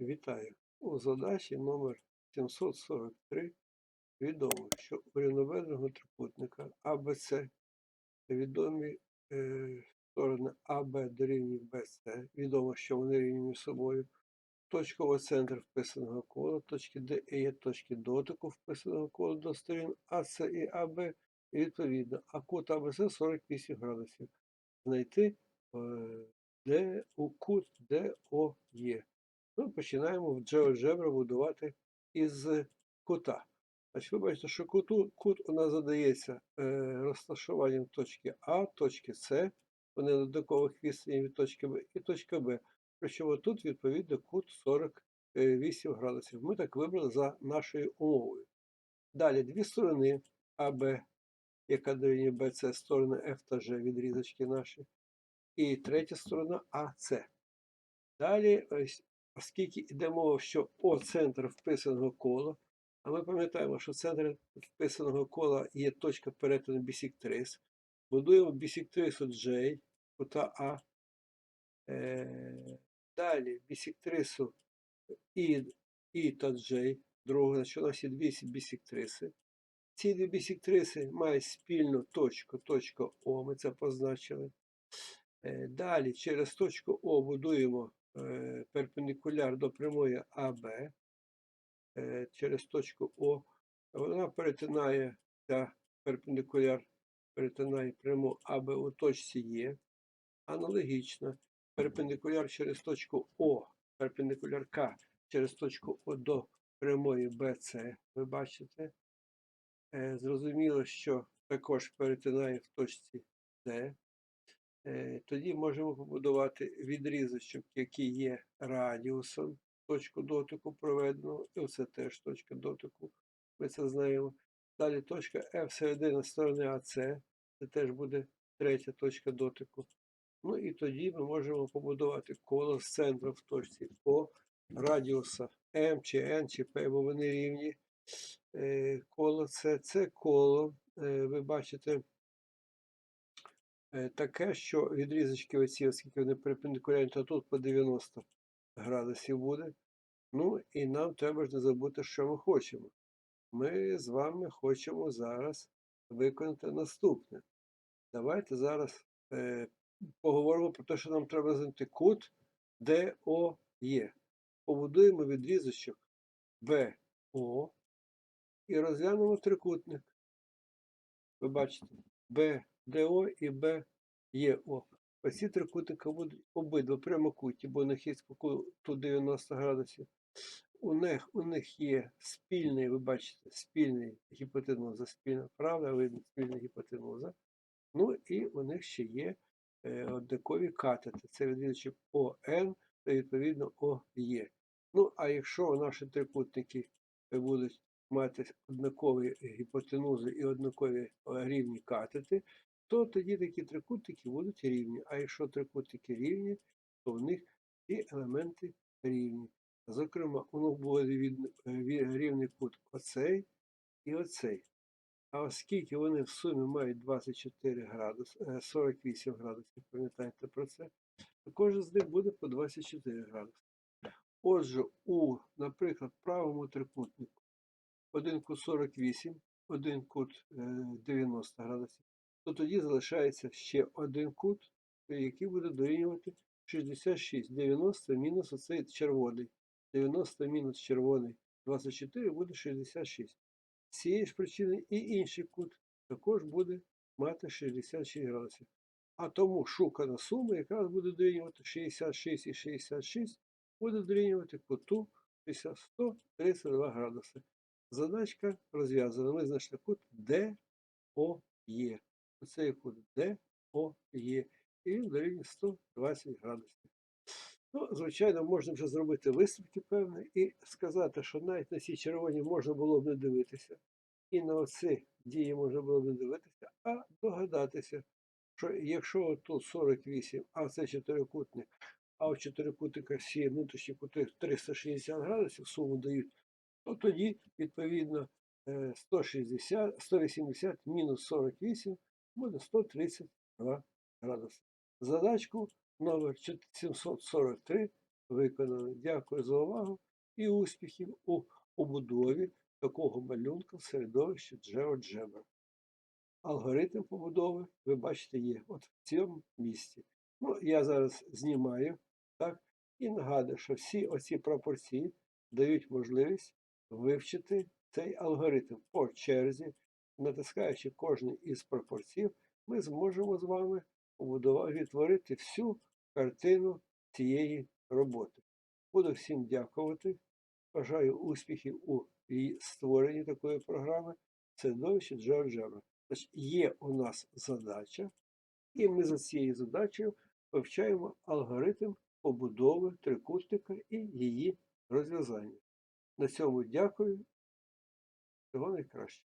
Вітаю! У задачі номер 743 відомо, що у рівноведеного трикутника АБЦ відомі е, сторони АБ дорівнює БЦ. Відомо, що вони рівні між собою. Точковий центр вписаного кола, точки Д і є точки дотику вписаного кола до сторін АС і АБ. І відповідно, а кут АБЦ 48 градусів. Знайти е, де у кут ДО є. Ми починаємо в GeoGebra будувати із кута. Значить, ви бачите, що куту, кут у нас задається е, розташуванням точки А, точки С, вони на однакових відстані від точки Б і точка Б. Причому тут, відповідно, кут 48 градусів. Ми так вибрали за нашою умовою. Далі дві сторони АБ, яка дорівнює БЦ, сторони F та G, відрізочки наші. І третя сторона АС. Далі, ось, оскільки йде мова, що О центр вписаного кола, а ми пам'ятаємо, що центр вписаного кола є точка перетину бісектрис, будуємо бісектрису J, кута А. Е, далі бісектрису І, І та J, другу, значить у нас є дві бісектриси. Ці дві бісектриси мають спільну точку, точка О, ми це позначили. Е, Далі через точку О будуємо перпендикуляр до прямої АБ е, через точку О. Вона перетинає ця перпендикуляр перетинає пряму АБ у точці Є. Аналогічно, перпендикуляр через точку О, перпендикуляр К через точку О до прямої БЦ. Ви бачите. Е, Зрозуміло, що також перетинає в точці Д. Е, Тоді можемо побудувати відрізочок, який є радіусом, точку дотику проведеного, і це теж точка дотику, ми це знаємо. Далі точка F середина сторони АС, це теж буде третя точка дотику. Ну і тоді ми можемо побудувати коло з центру в точці О, радіуса М чи N чи P, бо вони рівні. Е, Коло це, це коло, е, ви бачите, таке, що відрізочки оці, оскільки вони перпендикулярні, то тут по 90 градусів буде. Ну і нам треба ж не забути, що ми хочемо. Ми з вами хочемо зараз виконати наступне. Давайте зараз е, поговоримо про те, що нам треба знайти кут ДОЄ. Побудуємо відрізочок БО і розглянемо трикутник. Ви бачите, БДО і БЄО. Ось ці трикутники будуть обидва прямокутні, бо у них є по 90 градусів. У них, у них є спільний, ви бачите, спільний гіпотенуза, спільна правда, видно спільна гіпотенуза. Ну і у них ще є е, однакові катети. Це відрізочок ОН та відповідно ОЄ. Ну, а якщо наші трикутники будуть мати однакові гіпотенузи і однакові е, рівні катети, то тоді такі трикутники будуть рівні. А якщо трикутники рівні, то в них і елементи рівні. Зокрема, у них буде е, рівний кут оцей і оцей. А оскільки вони в сумі мають 24 градуси, е, 48 градусів, пам'ятаєте про це, то кожен з них буде по 24 градуси. Отже, у, наприклад, правому трикутнику один кут 48, один кут е, 90 градусів, то тоді залишається ще один кут, який буде дорівнювати 66. 90 мінус оцей червоний. 90 мінус червоний 24 буде 66. З цієї ж причини і інший кут також буде мати 66 градусів. А тому шукана сума якраз буде дорівнювати 66 і 66 буде дорівнювати куту 132 градуси. Задачка розв'язана. Ми знайшли кут ДОЄ. Оцей кут ДОЄ. І він дорівнює 120 градусів. Ну, звичайно, можна вже зробити висновки певні і сказати, що навіть на ці червоні можна було б не дивитися. І на оці дії можна було б не дивитися, а догадатися, що якщо тут 48, а це чотирикутник, а у чотирикутника всі внутрішні кути 360 градусів суму дають, то тоді, відповідно, е, 160, 180 мінус 48 буде 132 градуси. Задачку номер 743 виконали. Дякую за увагу і успіхів у побудові такого малюнка в середовищі GeoGebra. Алгоритм побудови, ви бачите, є от в цьому місці. Ну, я зараз знімаю, так, і нагадую, що всі оці пропорції дають можливість вивчити цей алгоритм по черзі, натискаючи кожний із пропорцій, ми зможемо з вами відтворити всю картину цієї роботи. Буду всім дякувати. Бажаю успіхів у створенні такої програми. Це довше GeoGebra. Значить, є у нас задача, і ми за цією задачею вивчаємо алгоритм побудови трикутника і її розв'язання. На цьому дякую. Всього найкраще.